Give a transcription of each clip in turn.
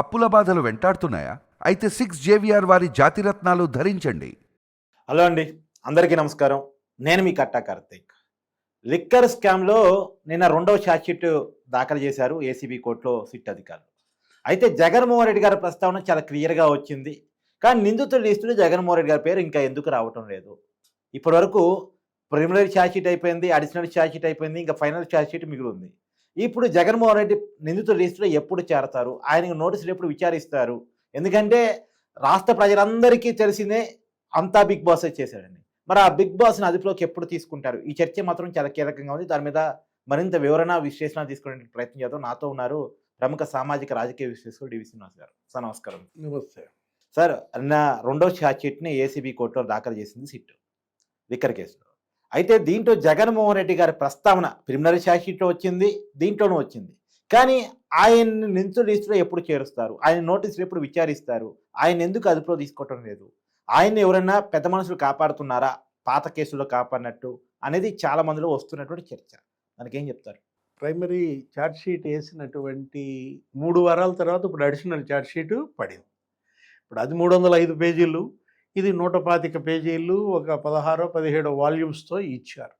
అప్పుల బాధలు వెంటాడుతున్నాయా? అయితే సిక్స్ జేవిఆర్ వారి జాతిరత్నాలు ధరించండి. హలో అండి. అందరికీ నమస్కారం. నేను మీ కట్టా కార్తీక్. లిక్కర్ స్కామ్లో నిన్న రెండవ ఛార్జ్షీట్ దాఖలు చేశారు ఏసీబీ కోర్టులో సిట్ అధికారులు. అయితే జగన్మోహన్ రెడ్డి గారి ప్రస్తావన చాలా క్లియర్గా వచ్చింది. కానీ నిందితుల లిస్టులో జగన్మోహన్ రెడ్డి గారి పేరు ఇంకా ఎందుకు రావటం లేదు. ఇప్పటివరకు ప్రిలిమినరీ ఛార్జ్షీట్ అయిపోయింది అడిషనల్ ఛార్జ్షీట్ అయిపోయింది ఇంకా ఫైనల్ ఛార్జ్షీట్ మిగిలి ఉంది. ఇప్పుడు జగన్మోహన్ రెడ్డి నిందితుల లిస్టులో ఎప్పుడు చేరతారు? ఆయనకు నోటీసులు ఎప్పుడు విచారిస్తారు? ఎందుకంటే రాష్ట్ర ప్రజలందరికీ తెలిసిందే అంతా బిగ్ బాస్ చేశాడండి. మరి ఆ బిగ్ బాస్ని అదుపులోకి ఎప్పుడు తీసుకుంటారు? ఈ చర్చ మాత్రం చాలా కీలకంగా ఉంది. దాని మీద మరింత వివరణ విశ్లేషణ తీసుకునే ప్రయత్నం చేద్దాం. నాతో ఉన్నారు ప్రముఖ సామాజిక రాజకీయ విశ్లేషకుడు డి శ్రీనివాస్ గారు. సార్ నమస్కారం. నమస్తే. సార్ నా రెండో ఛార్జ్షీట్ని ఏసీబీ కోర్టులో దాఖలు చేసింది సిట్ లిక్కర్ కేసులో. అయితే దీంట్లో జగన్మోహన్ రెడ్డి గారి ప్రస్తావన ప్రిమినరీ షాషీట్లో వచ్చింది దీంట్లోనూ వచ్చింది. కానీ ఆయన్ని నిందితుల లిస్టులో ఎప్పుడు చేరుస్తారు? ఆయన నోటీసులు ఎప్పుడు విచారిస్తారు? ఆయన ఎందుకు అదుపులో తీసుకోవటం లేదు? ఆయన్ని ఎవరైనా పెద్ద మనుషులు కాపాడుతున్నారా? పాత కేసులో కాపాడినట్టు అనేది చాలా మందిలో వస్తున్నటువంటి చర్చ. దానికి ఏం చెప్తారు? ప్రైమరీ ఛార్జ్ షీట్ వేసినటువంటి మూడు వారాల తర్వాత ఇప్పుడు అడిషనల్ ఛార్జ్ షీట్ పడింది. ఇప్పుడు అది మూడు వందల ఐదు పేజీలు. ఇది నూట పాతిక పేజీలు ఒక పదహారో పదిహేడో వాల్యూమ్స్తో ఇచ్చారు.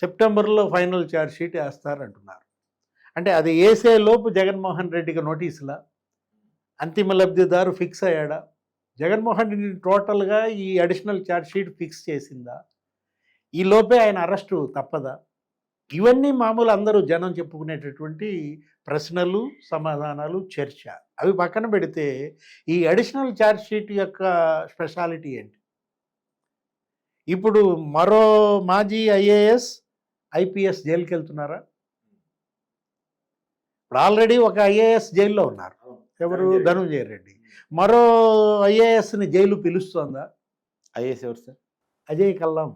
సెప్టెంబర్లో ఫైనల్ ఛార్జ్ షీట్ వేస్తారంటున్నారు. అంటే అది వేసే లోపు జగన్మోహన్ రెడ్డికి నోటీసులా? అంతిమ లబ్ధిదారు ఫిక్స్ అయ్యాడా? జగన్మోహన్ రెడ్డి టోటల్గా ఈ అడిషనల్ ఛార్జ్ షీట్ ఫిక్స్ చేసిందా? ఈ లోపే ఆయన అరెస్టు తప్పదా? ఇవన్నీ మామూలు అందరూ జనం చెప్పుకునేటటువంటి ప్రశ్నలు సమాధానాలు చర్చ. అవి పక్కన పెడితే ఈ అడిషనల్ ఛార్జ్ షీట్ యొక్క స్పెషాలిటీ ఏంటి? ఇప్పుడు మరో మాజీ ఐఏఎస్ ఐపీఎస్ జైలుకి వెళ్తున్నారా ఇప్పుడు ఆల్రెడీ ఒక ఐఏఎస్ జైల్లో ఉన్నారు. ఎవరు? ధనుంజయ రెడ్డి. మరో ఐఏఎస్ని జైలు పిలుస్తోందా? ఐఏఎస్ ఎవరు సార్? అజయ్ కల్లం.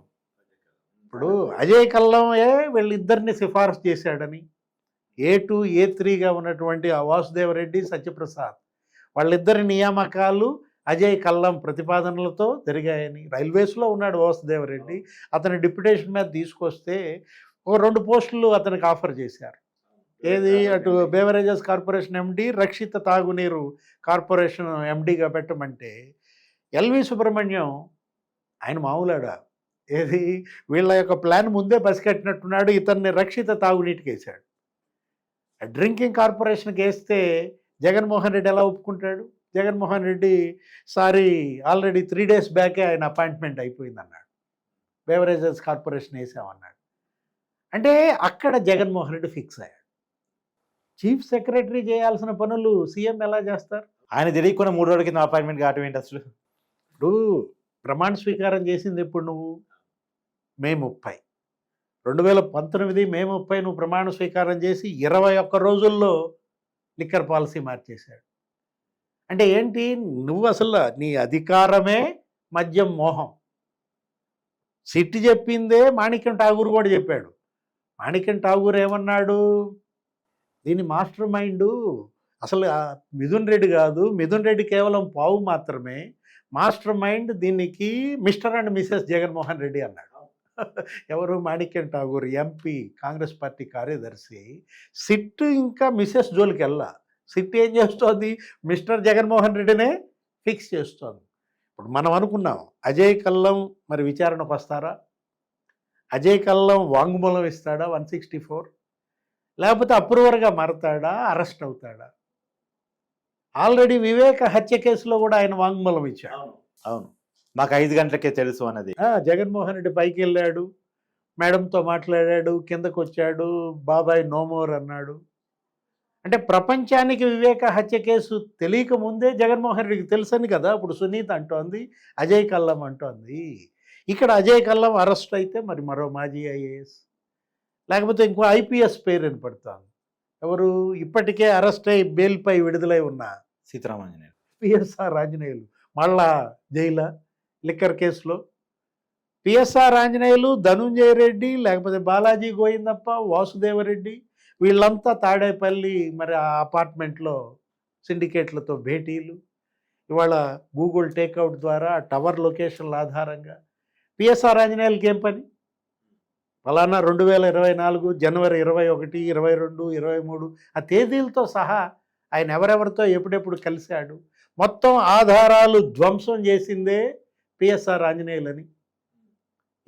ఇప్పుడు అజయ్ కల్లంయే వీళ్ళిద్దరిని సిఫార్సు చేశాడని ఏ టూ ఏ త్రీగా ఉన్నటువంటి ఆ వాసుదేవరెడ్డి సత్యప్రసాద్. వాళ్ళిద్దరి నియామకాలు అజయ్ కల్లం ప్రతిపాదనలతో జరిగాయని. రైల్వేస్లో ఉన్నాడు వాసుదేవరెడ్డి. అతని డిప్యుటేషన్ మీద తీసుకొస్తే ఒక రెండు పోస్టులు అతనికి ఆఫర్ చేశారు. ఏది? అటు బేవరేజెస్ కార్పొరేషన్ ఎండి రక్షిత తాగునీరు కార్పొరేషన్ ఎండిగా పెట్టమంటే ఎల్వి సుబ్రహ్మణ్యం ఆయన మామూలాడా? ఏది? వీళ్ళ యొక్క ప్లాన్ ముందే బసికట్టినట్టున్నాడు ఇతన్ని రక్షిత తాగునీటికి వేశాడు డ్రింకింగ్ కార్పొరేషన్కి వేస్తే జగన్మోహన్ రెడ్డి ఎలా ఒప్పుకుంటాడు? Jaganmohan Reddy sorry already three days బ్యాకే ఆయన అపాయింట్మెంట్ అయిపోయింది అన్నాడు బేవరేజెస్ కార్పొరేషన్ వేసామన్నాడు. అంటే అక్కడ జగన్మోహన్ రెడ్డి ఫిక్స్ అయ్యాడు. చీఫ్ సెక్రటరీ చేయాల్సిన పనులు సీఎం ఎలా చేస్తారు? ఆయన తెలియకుండా మూడు రోజుల కింద అపాయింట్మెంట్ కావటం ఏంటి అసలు? ఇప్పుడు ప్రమాణ స్వీకారం చేసింది ఎప్పుడు నువ్వు? మే ముప్పై. రెండు వేల పంతొమ్మిది మే ముప్పై నువ్వు ప్రమాణ స్వీకారం చేసి ఇరవై ఒక్క రోజుల్లో లిక్కర్ పాలసీ మార్చేశాడు. అంటే ఏంటి? నువ్వు అసలు నీ అధికారమే మద్యం మోహం. సిట్టి చెప్పిందే మాణిక్యం ఠాగూర్ కూడా చెప్పాడు. మాణిక్యం ఠాగూర్ ఏమన్నాడు? దీని మాస్టర్ మైండ్ అసలు మిథున్ రెడ్డి కాదు మిథున్ రెడ్డి కేవలం పావు మాత్రమే. మాస్టర్ మైండ్ దీనికి Mr and Mrs Jaganmohan Reddy అన్నాడు. ఎవరు మాణిక్యం ఠాగూర్ ఎంపీ కాంగ్రెస్ పార్టీ కార్యదర్శి సిట్ ఇంకా మిసెస్ జోలికి వెళ్ళా. సిట్ ఏం చేస్తోంది? మిస్టర్ జగన్మోహన్ రెడ్డినే ఫిక్స్ చేస్తోంది. ఇప్పుడు మనం అనుకున్నాం అజయ్ కల్లం మరి విచారణకు వస్తారా అజయ్ కల్లం వాంగ్మూలం ఇస్తాడా వన్ సిక్స్టీ ఫోర్? లేకపోతే అప్రూవర్గా మారతాడా? అరెస్ట్ అవుతాడా? ఆల్రెడీ వివేక హత్య కేసులో కూడా ఆయన వాంగ్మూలం ఇచ్చాడు. అవును. మాకు ఐదు గంటలకే తెలుసు అన్నది. ఆ, జగన్మోహన్ రెడ్డి పైకి వెళ్ళాడు. మేడంతో మాట్లాడాడు కిందకు వచ్చాడు బాబాయ్ నోమోర్ అన్నాడు. అంటే ప్రపంచానికి వివేక హత్య కేసు తెలియక ముందే జగన్మోహన్ రెడ్డికి తెలుసని కదా ఇప్పుడు సునీత అంటోంది అజయ్ కల్లం అంటోంది. ఇక్కడ అజయ్ కల్లం అరెస్ట్ అయితే మరి మరో మాజీ ఐఏఎస్. లేకపోతే ఇంకో ఐపీఎస్ పేరు వినపడుతోంది. ఎవరు? ఇప్పటికే అరెస్ట్ అయి బెయిల్పై విడుదలై ఉన్న సీతారామాంజనేయులు పిఎస్ఆర్ ఆంజనేయులు. మళ్ళా జైలా? లిక్కర్ కేసులో. పిఎస్ఆర్ ఆంజనేయులు ధనుంజయ రెడ్డి లేకపోతే బాలాజీ గోయిందప్ప వాసుదేవరెడ్డి వీళ్ళంతా తాడేపల్లి మరి ఆ అపార్ట్మెంట్లో సిండికేట్లతో భేటీలు. ఇవాళ గూగుల్ టేక్అవుట్ ద్వారా టవర్ లొకేషన్ల ఆధారంగా పిఎస్ఆర్ ఆంజనేయులకి ఏం పని? ఫలానా రెండు వేల ఇరవై నాలుగు జనవరి ఇరవై ఒకటి ఇరవై రెండు ఇరవై మూడు ఆ తేదీలతో సహా ఆయన ఎవరెవరితో ఎప్పుడెప్పుడు కలిశాడు? మొత్తం ఆధారాలు ధ్వంసం చేసిందే పిఎస్ఆర్ ఆంజనేయులని.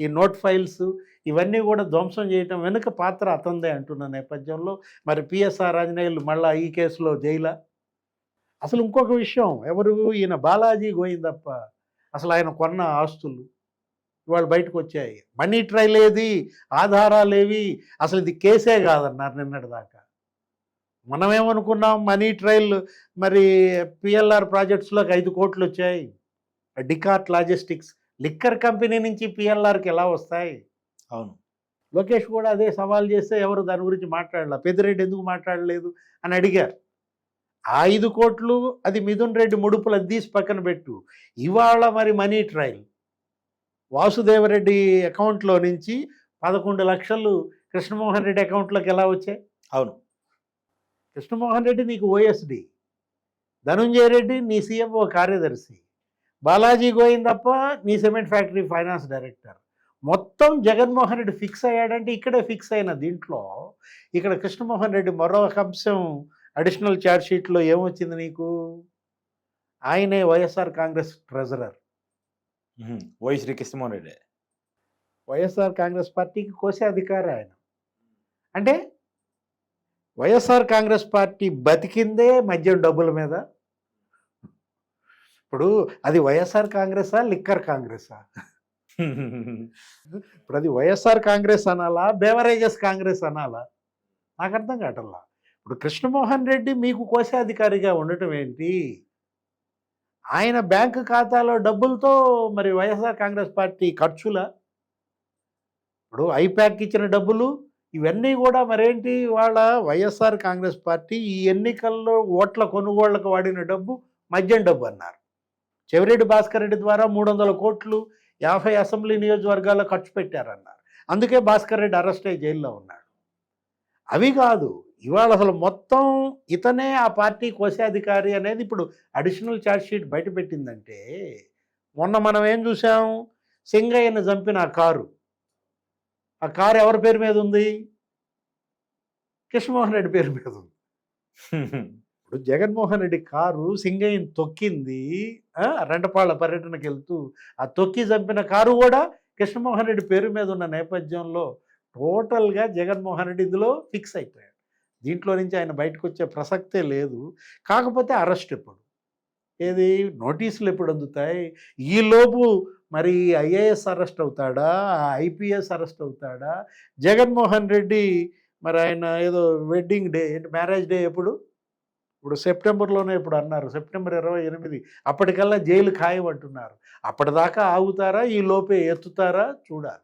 ఈ నోట్ ఫైల్స్ ఇవన్నీ కూడా ధ్వంసం చేయటం వెనుక పాత్ర అతందే అంటున్న నేపథ్యంలో మరి పిఎస్ఆర్ ఆంజనేయులు మళ్ళా ఈ కేసులో జైలా? అసలు ఇంకొక విషయం ఎవరు? ఈయన బాలాజీ గోయిందప్ప అసలు ఆయన కొన్న ఆస్తులు ఇవాళ బయటకు వచ్చాయి. మనీ ట్రైల్ ఏది? ఆధారాలు ఏవి? అసలు ఇది కేసే కాదన్నారు నిన్నటి దాకా. మనం ఏమనుకున్నాం మనీ ట్రైల్ మరి పిఎల్ఆర్ ప్రాజెక్ట్స్లోకి ఐదు కోట్లు వచ్చాయి. డికార్ట్ లాజిస్టిక్స్ లిక్కర్ కంపెనీ నుంచి పిఎల్ఆర్కి ఎలా వస్తాయి? అవును. లోకేష్ కూడా అదే సవాల్ చేస్తే ఎవరు దాని గురించి మాట్లాడలే? పెద్దిరెడ్డి ఎందుకు మాట్లాడలేదు? అని అడిగారు. ఐదు కోట్లు అది మిథున్ రెడ్డి ముడుపులు అది తీసి పక్కన పెట్టు. ఇవాళ మరి మనీ ట్రయల్. వాసుదేవరెడ్డి అకౌంట్లో నుంచి పదకొండు లక్షలు కృష్ణమోహన్ రెడ్డి అకౌంట్లోకి ఎలా వచ్చాయి? అవును. కృష్ణమోహన్ రెడ్డి నీకు ఓఎస్డి ధనుంజయ రెడ్డి నీ సీఎంఓ కార్యదర్శి. బాలాజీ గోయిందప్ప నీ సిమెంట్ ఫ్యాక్టరీ ఫైనాన్స్ డైరెక్టర్. మొత్తం జగన్మోహన్ రెడ్డి ఫిక్స్ అయ్యాడంటే ఇక్కడే ఫిక్స్ అయిన దీంట్లో ఇక్కడ కృష్ణమోహన్ రెడ్డి మరో ఒక అంశం అడిషనల్ షీట్లో ఏమొచ్చింది నీకు? ఆయనే YSR Congress treasurer. Y Sri Krishnamohan Reddy. YSR Congress పార్టీకి కోసే అధికారి ఆయన. అంటే వైఎస్ఆర్ కాంగ్రెస్ పార్టీ బతికిందే మద్యం డబ్బుల మీద. ఇప్పుడు అది వైఎస్ఆర్ కాంగ్రెసా లిక్కర్ కాంగ్రెసా? ఇప్పుడు అది వైఎస్ఆర్ కాంగ్రెస్ అనాలా బేవరేజెస్ కాంగ్రెస్ అనాలా? నాకు అర్థం కావటంలా. ఇప్పుడు కృష్ణమోహన్ రెడ్డి మీకు కోశాధికారిగా ఉండటం ఏంటి? ఆయన బ్యాంకు ఖాతాలో డబ్బులతో మరి వైఎస్ఆర్ కాంగ్రెస్ పార్టీ ఖర్చుల? ఇప్పుడు ఐప్యాక్ ఇచ్చిన డబ్బులు ఇవన్నీ కూడా మరేంటి వాళ్ళ వైఎస్ఆర్ కాంగ్రెస్ పార్టీ ఈ ఎన్నికల్లో ఓట్ల కొనుగోళ్ళకు వాడిన డబ్బు మద్యం డబ్బు అన్నారు. చెవిరెడ్డి భాస్కర్ రెడ్డి ద్వారా మూడు వందల కోట్లు యాభై అసెంబ్లీ నియోజకవర్గాల్లో ఖర్చు పెట్టారన్నారు. అందుకే భాస్కర్ రెడ్డి అరెస్ట్ అయ్యి జైల్లో ఉన్నాడు. అవి కాదు ఇవాళ అసలు మొత్తం ఇతనే ఆ పార్టీ కోశాధికారి అనేది ఇప్పుడు అడిషనల్ ఛార్జ్ షీట్ బయట పెట్టిందంటే మొన్న మనం ఏం చూసాం సింగయ్యను చంపిన ఆ కారు. ఆ కారు ఎవరి పేరు మీద ఉంది? కృష్ణమోహన్ రెడ్డి పేరు మీద ఉంది. ఇప్పుడు జగన్మోహన్ రెడ్డి కారు సింగయ్యని తొక్కింది రెండపాళ్ళ పర్యటనకి వెళ్తూ ఆ తొక్కి చంపిన కారు కూడా కృష్ణమోహన్ రెడ్డి పేరు మీద ఉన్న నేపథ్యంలో టోటల్గా జగన్మోహన్ రెడ్డి ఇందులో ఫిక్స్ అయిపోయాడు. దీంట్లో నుంచి ఆయన బయటకు వచ్చే ప్రసక్తే లేదు. కాకపోతే అరెస్ట్ ఎప్పుడు? ఏది? నోటీసులు ఎప్పుడు అందుతాయి? ఈలోపు మరి ఐఏఎస్ అరెస్ట్ అవుతాడా? ఐపీఎస్ అరెస్ట్ అవుతాడా? జగన్మోహన్ రెడ్డి మరి ఆయన ఏదో వెడ్డింగ్ డే మ్యారేజ్ డే ఎప్పుడు? ఇప్పుడు సెప్టెంబర్లోనే ఇప్పుడు అన్నారు సెప్టెంబర్ ఇరవై ఎనిమిది అప్పటికల్లా జైలు ఖాయం అంటున్నారు అప్పటిదాకా ఆగుతారా? ఈ లోపే ఎత్తుతారా? చూడాలి.